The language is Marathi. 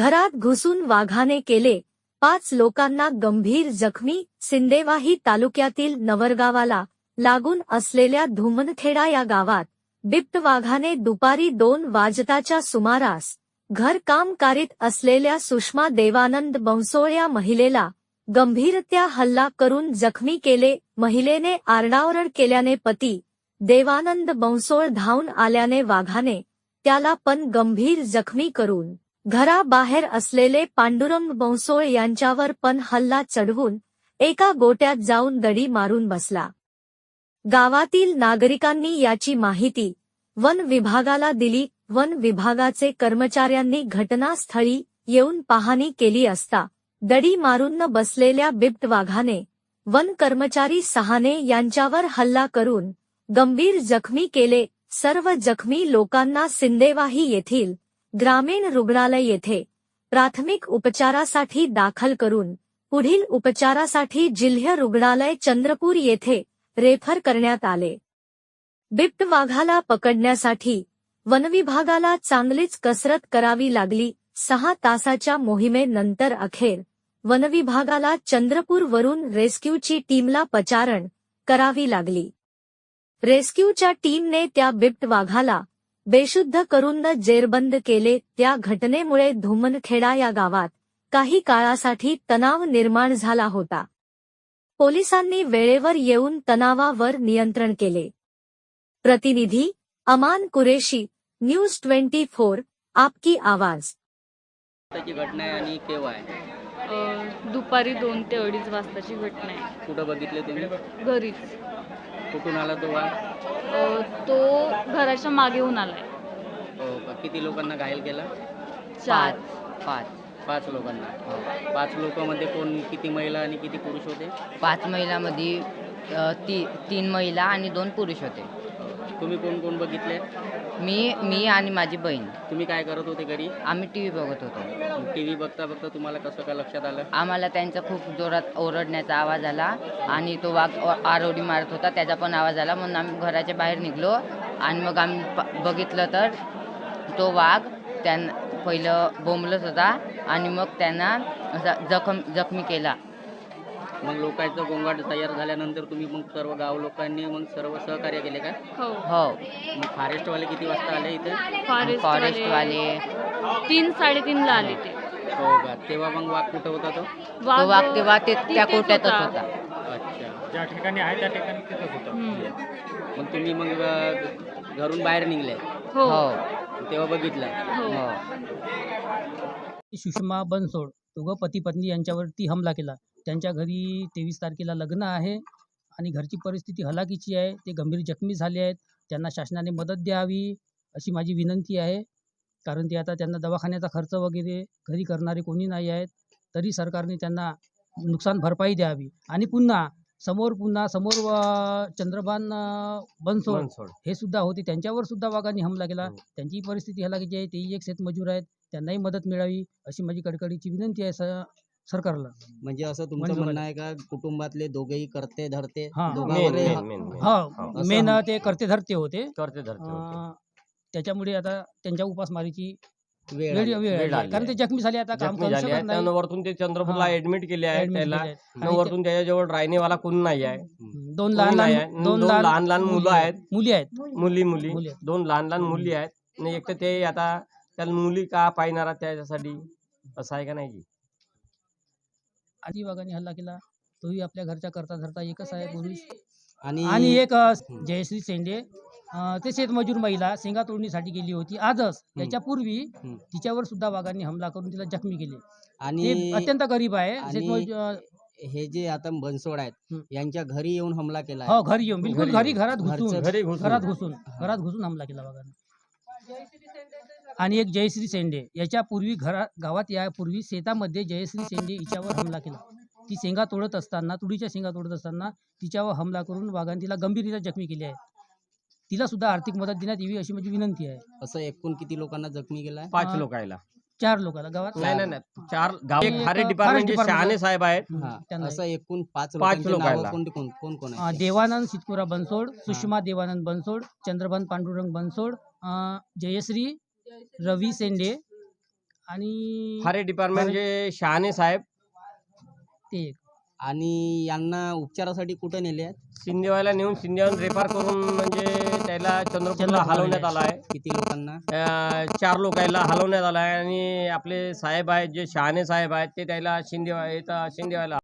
घरात घुसून वाघाने केले. पाच लोकांना गंभीर जखमी सिंदेवाही तालुक्यातील नवरगावाला लागून असलेल्या धुमनखेडा या गावात. बिबट वाघाने दुपारी दोन वाजताच्या सुमारास घरकाम करीत असलेल्या सुषमा देवानंद बंसोळ या महिलेला गंभीरत्या हल्ला करून जखमी केले. महिलेने आरडाओरड केल्याने पती देवानंद बंसोळ धावून आल्याने वाघाने त्याला पण गंभीर जखमी करून घराबाहेर असलेले पांडुरंग बंसोळ यांच्यावर पण हल्ला चढवून एका गोट्यात जाऊन दडी मारून बसला. गावातील नागरिकांनी याची माहिती वन विभागाला दिली. वन विभागाचे कर्मचाऱ्यांनी घटनास्थळी येऊन पाहणी केली असता दडी मारून न बसलेल्या बिबट वाघाने वन कर्मचारी सहाने यांच्यावर हल्ला करून गंभीर जखमी केले. सर्व जखमी लोकांना सिंदेवाही येथील ग्रामीण रुग्णालय येथे प्राथमिक उपचारासाठी दाखल करून पुढील उपचारासाठी जिल्हा रुग्णालय चंद्रपूर येथे रेफर करण्यात आले. बिबट वाघाला पकडण्यासाठी वनविभागाला चांगलीच कसरत करावी लागली. सहा तासाच्या मोहिमेनंतर अखेर वनविभागाला चंद्रपूरवरून रेस्क्यूची टीमला पचारण करावी लागली. रेस्क्यूच्या टीमने त्या बिबट वाघाला बेशुद्ध करून न जेरबंद केले त्या घटनेमुळे धुमनखेडा या गावात काही काळासाठी तणाव निर्माण झाला होता. पोलिसांनी वेळेवर येऊन तणावावर नियंत्रण केले. प्रतिनिधी Aman Qureshi news twenty four आपकी आवाज. त्याची घटना आहे आणि केव्हा आहे? अ, दुपारी दोन ते अडीच वाजताची घटना आहे. कुठं बघितले तुम्ही? घरीच. कुठून आला तो वाघ तो घराच्या मागे येऊन आलाय. हो का? किती लोकांना घायल केला? चार. पाच. पाच. लोकांना. पाच लोकांमध्ये कोण किती महिला आणि किती पुरुष होते? पाच महिलामध्ये ती तीन महिला आणि दोन पुरुष होते. तुम्ही कोण कोण बघितले? मी मी आणि माझी बहीण. तुम्ही काय करत होते घरी? आम्ही टी व्ही बघत होतो. टी व्ही बघता बघता तुम्हाला कसं काय लक्षात आलं? आम्हाला त्यांचा खूप जोरात ओरडण्याचा आवाज आला आणि तो वाघ ओ- आरोडी मारत होता त्याचा पण आवाज आला. म्हणून आम्ही घराच्या बाहेर निघलो आणि मग आम्ही प- बघितलं तर तो वाघ त्यांना पहिलं बोंबलत होता आणि मग त्यांना असा जखम जखमी केला. मग लोकांचं गोंगाट तयार झाल्यानंतर तुम्ही मग सर्व गाव लोकांनी मग सर्व सहकार्य केले का? हो. हो. मग फॉरेस्टवाले किती वाजता आले इथे? फॉरेस्ट फॉरेस्टवाले. तीन साडेतीनला आले ते. हो का? तेव्हा मग वाघ कुठं होता तो? तो वाघ तेव्हा ते त्या तिथेच कोट्यातच होता. होता. अच्छा. ज्या ठिकाणी आहे त्या ठिकाणी तिथंच होतं. हम्म. मग तुम्ही मग अ, घरून बाहेर निघले? हो. हो. तेव्हा बघितलं? हो. हो. सुषमा बनसोड दोघं पती पत्नी यांच्यावरती हमला केला. त्यांच्या घरी तेवीस तारखेला लग्न आहे आणि घरची परिस्थिती हलाखीची आहे. ते गंभीर जखमी झाले आहेत. त्यांना शासनाने मदत द्यावी अशी माझी विनंती आहे. कारण ते आता त्यांना दवाखान्याचा खर्च वगैरे घरी करणारे कोणी नाही आहेत. तरी सरकारने त्यांना नुकसान भरपाई द्यावी. आणि पुन्हा समोर पुन्हा समोर चंद्रभान बनसोड हे सुद्धा होते. त्यांच्यावर सुद्धा वाघांनी हमला केला. त्यांचीही परिस्थिती हलाखीची आहे. तेही एक शेतमजूर आहेत. त्यांनाही मदत मिळावी अशी माझी कडकडीची विनंती आहे. स- सरकारला म्हणजे असं तुमचं म्हणजे म्हणणं आहे का कुटुंबातले दोघेही करते धरते हा. दोघांवरही मेन हा- मेन मेन हा असं मेन हम- ते करते धरते होते करते धरते होते. अं, त्याच्यामुळे आता त्यांच्या उपासमारीची वेळ वेळ आली. वेळ वेळ आली आहे. आली कारण ते जखमी झाले आता काम जखमी करू झाले आहे शकत त्यानं नाही वरतून ते चंद्रपूरला हा. ऍडमिट केले आहे Admit त्याला केले आहेत. न आणि वरतून त्याच्याजवळ राहणेवाला कोण नाही आहे ते- दोन कोण लहान नाही आहे. लहान दोन लहान लहान मुलं आहेत. मुली आहेत मुली मुली मुली आहेत. दोन लहान लहान मुली आहेत आणि एक तर ते आता त्याला मुली का पाहिणार त्याच्यासाठी असं आहे का नाही की आजी वाघाने हल्ला केला. तोही आपल्या घरच्या करता धरता एकच आहे पुरुष आणि आणि एक अ, जयश्री शेंडे अ, ते शेतमजूर महिला शेंगा तोडणीसाठी गेली होती. आजच त्याच्यापूर्वी हम्म. तिच्यावर सुद्धा वाघांनी हमला करून तिला जखमी केले. ते आणि अत्यंत गरीब आहे. आणि- शेतमजूर हे जे आता बनसोड आहेत हम्म. यांच्या घरी येऊन हमला केला हो घरी येऊन बिलकुल घरी घरी येऊन. घरात घुसून घरचं- घरी घुसून. घरात घुसून घरात घुसून हमला केला वाघाने. आणि एक जयश्री शेंडे याच्या पूर्वी घरा गावात यापूर्वी शेतामध्ये जयश्री शेंडे हिच्यावर हमला केला. ती शेंगा तोडत असताना तुरीच्या शेंगा तोडत असताना तिच्यावर हमला करून वाघाने तिला गंभीररित्या जखमी केली आहे तिला सुद्धा आर्थिक मदत देण्यात यावी अशी माझी विनंती आहे. असं एकूण किती लोकांना जखमी केलाय? पाच. लोक आयला चार लोकांना गावात नाही नाही नाही. चार गाव एक डिपार्टमेंट शहाणे साहेब आहेत. हा. त्यांना असं एकूण पाच पाच नावं लोकांना. कोणते कोण कोण कोण अं, देवानंद सितपुरा बनसोड सुषमा देवानंद बनसोड चंद्रभान पांडुरंग बनसोड अं, जयश्री रवी सेंडे आणि फारे डिपार्टमेंट जे शहाणे साहेब. ते एक. आणि यांना उपचारासाठी कुठे नेले आहेत? शिंदेवाला नेऊन शिंदेवाला रेफर करून म्हणजे त्याला चंद्रपूरला हलवण्यात आला आहे. किती लोकांना? अं, चार लोकांना हलवण्यात आलं आहे आणि आपले साहेब आहेत जे शहाणे साहेब आहेत ते त्याला शिंदे इथं शिंदेवाला